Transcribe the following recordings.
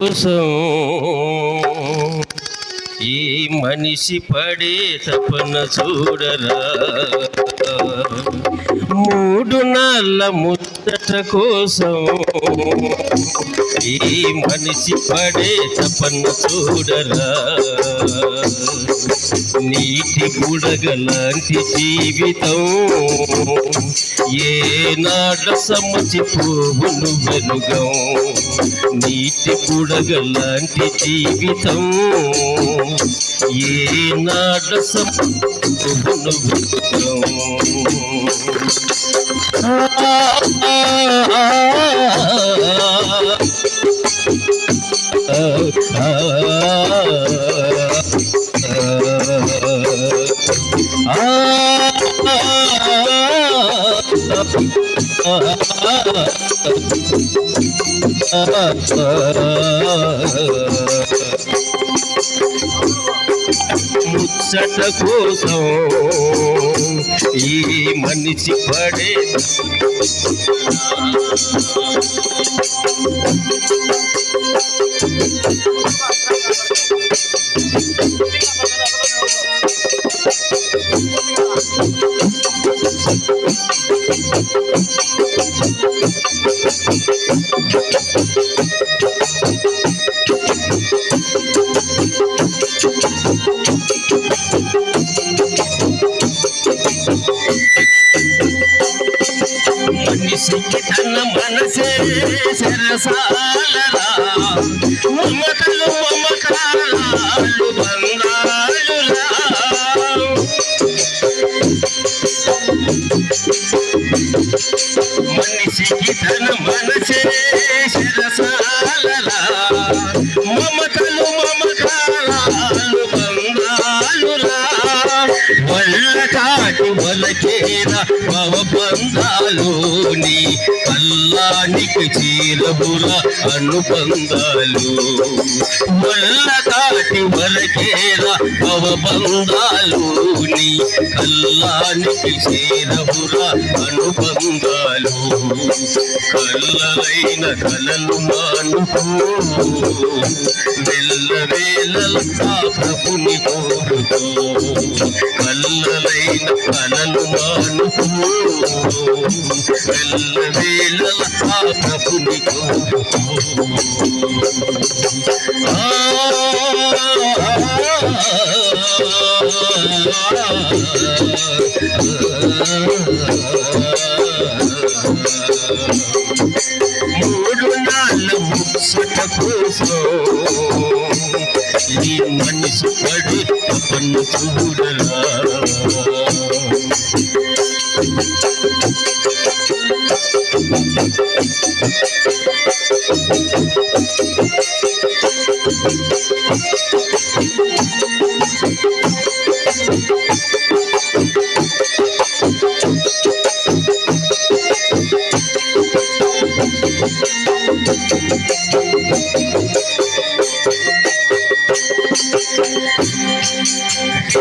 కోసం ఈ మనిషి పడే తపన చూడరా. మూడు నాళ్ళ ముద్దట కోసం ఈ మనిషి పడే తపన చూడరా. నీటి బుడగలాంటి జీవితం ఏ నాడ సమచి పువ్వును వెనుగం. నీటి బుడగలాంటి జీవితం ఏ నాడ సమపువ్వును వెనుగం ఆ, ముచ్చట కోసం ఈ మనిషి పడే Thank you. తన మనసే సరసాలరా మమతలు మమకారాలు బంగారులా వల్లటాటి వలచేర భవబంధాలోని కల్లానికి చీరబుల అనుబంధాలు. వల్లటాటి వలచేర భవబంధాలోని కల్లానికి చీరబుల అనుబంధాలు. కళ్ళలైన కలలు మానుకో వెళ్ళవేళల ఆ ప్రభుని కోరుకో. కల్లలైన కలలు మానుకో వెళ్ళవేళల ఆ ప్రభుని మూడు నాళ్ళ ముచ్చట కోసం ఈ మనిషి పడు తపన్ను చూడరా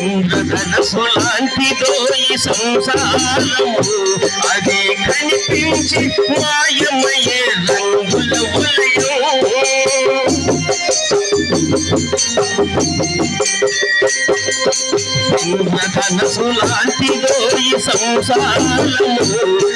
ఇంద్రధనసులాంటిదో ఈ సంసారము. అది కనిపించి మాయమయ్యే రంగుల వలయం ఇంద్రధనసులాంటిదో ఈ సంసారము.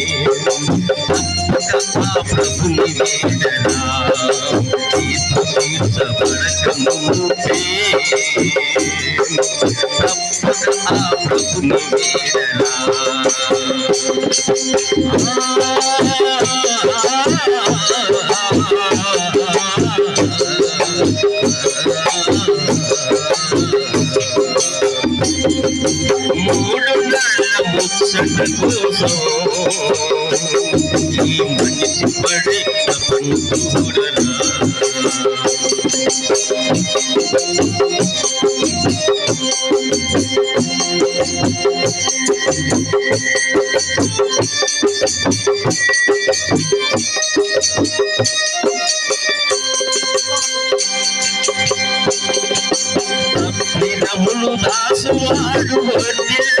కనిపించి మాయమయ్యే రంగుల వలయం గడ్డి పువ్వులాంటిదో ఈ నెలలో సోకు అది పాపానికి జీతముల మనిషికి మరణం గడ్డి పువ్వులాంటిదో ఈ నెలలో సోకు అది పాపానికి జీతముల మనిషికి మరణం తీర్పు తీర్చబడకముందే ప్రభుని వేడరా మనిషి పడే దాసు వాడు వద్దే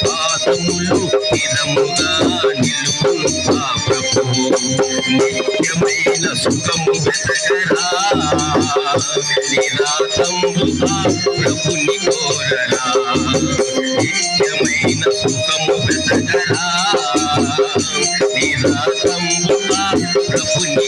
పాదములు స్థిరముగా నిలుపుగా ప్రభు నిత్యమైన సుఖము వెతకరా నిరాశంబుగా ప్రభుని కోరరా నిత్యమైన సుఖము వెతకరా నిరాశంబుగా ప్రభుని